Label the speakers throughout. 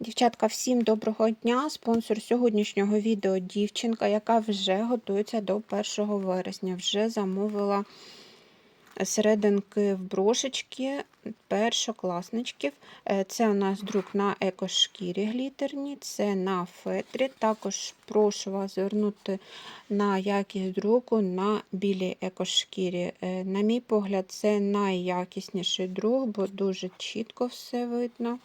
Speaker 1: Дівчатка, всім доброго дня! Спонсор сьогоднішнього відео дівчинка, яка вже готується до 1 вересня. Вже замовила серединки в брошечки першокласничків. Е, Це у нас друк на екошкірі глітерні, це на фетрі. Також прошу вас звернути на якість друку на білій екошкірі. Е, На мій погляд, це найякісніший друк, бо дуже чітко все видно.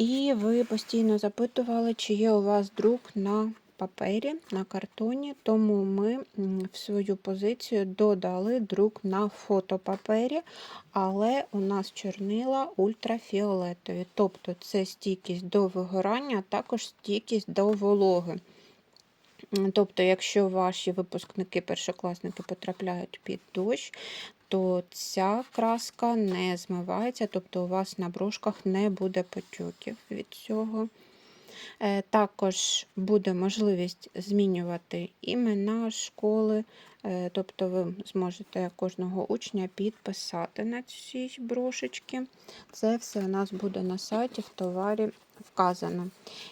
Speaker 1: І ви постійно запитували, чи є у вас друк на папері, на картоні, тому ми в свою позицію додали друк на фотопапері, але у нас чорнила ультрафіолетові. Тобто це стійкість до вигорання, а також стійкість до вологи. Тобто, якщо ваші випускники, першокласники потрапляють під дощ, то ця краска не змивається, тобто у вас на брошках не буде потьоків від цього. Е, Також буде можливість змінювати імена школи, е, тобто ви зможете кожного учня підписати на цій брошечки. Це все у нас буде на сайті в товарі вказано.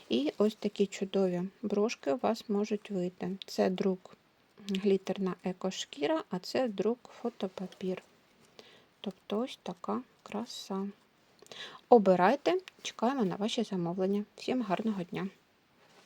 Speaker 1: І ось такі чудові брошки у вас можуть вийти. Це друк глітерна екошкіра, а це друк фотопапір. Тобто ось така краса. Обирайте, чекаємо на ваші замовлення. Всім гарного дня!